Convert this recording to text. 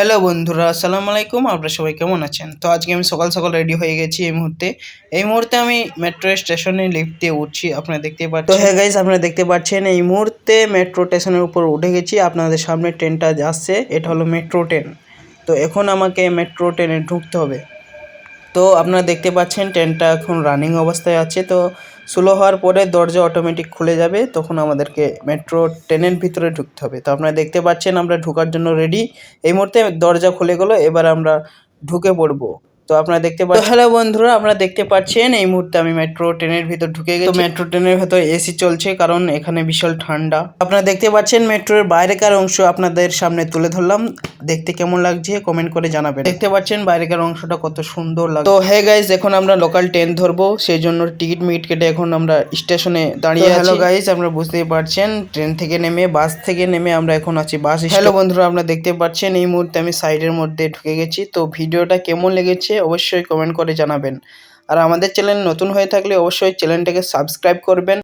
Hello বন্ধুরা আসসালামু আলাইকুম। আপনারা সবাই কেমন আছেন? তো আজকে আমি সকাল সকাল রেডি হয়ে গেছি এই মুহূর্তে। এই মুহূর্তে আমি মেট্রো স্টেশনে লিফট দিয়ে উঠছি আপনারা দেখতে পাচ্ছেন। তো হ্যাঁ গাইস আপনারা দেখতে পাচ্ছেন এই মুহূর্তে মেট্রো স্টেশনের উপর উঠে গেছি। আপনাদের সামনে ট্রেনটা আসছে এটা হলো মেট্রো ট্রেন তো এখন আমাকে মেট্রো ট্রেনে ঢুকতে হবে। তো আপনারা দেখতে পাচ্ছেন ট্রেনটা এখন রানিং অবস্থায় আছে। তো স্লো হওয়ার পরে দরজা অটোমেটিক খুলে যাবে, তখন আমাদেরকে মেট্রো ট্রেনের ভিতরে ঢুকতে হবে। তো আপনারা দেখতে পাচ্ছেন আমরা ঢোকার জন্য রেডি এই মুহূর্তে দরজা খুলে গেলো, এবার আমরা ঢুকে পড়ব। তো আপনারা দেখতে পাচ্ছেন হ্যালো বন্ধুরা আপনারা দেখতে পাচ্ছেন এই মুহূর্তে আমি মেট্রো ট্রেনের ভিতর ঢুকে গেছি। মেট্রো ট্রেনের ভেতর এসি চলছে কারণ এখানে বিশাল ঠান্ডা। আপনারা দেখতে পাচ্ছেন মেট্রোর বাইরেকার অংশ আপনাদের সামনে তুলে ধরলাম। দেখতে কেমন লাগছে কমেন্ট করে জানাবেন। দেখতে পাচ্ছেন বাইরেকার অংশটা কত সুন্দর লাগে তো হ্যাঁ গাইজ এখন আমরা লোকাল ট্রেন ধরবো সেই জন্য টিকিট মিট কেটে এখন আমরা স্টেশনে দাঁড়িয়ে হ্যালো গাইজ আপনারা বুঝতেই পারছেন ট্রেন থেকে নেমে বাস থেকে নেমে আমরা এখন আছি বাস হ্যালো বন্ধুরা আপনারা দেখতে পাচ্ছেন এই মুহূর্তে আমি সাইডের মধ্যে ঢুকে গেছি। তো ভিডিওটা কেমন লেগেছে অবশ্যই কমেন্ট করে জানাবেন। আর আমাদের চ্যানেল নতুন হয়ে থাকলে অবশ্যই চ্যানেলটাকে সাবস্ক্রাইব করবেন।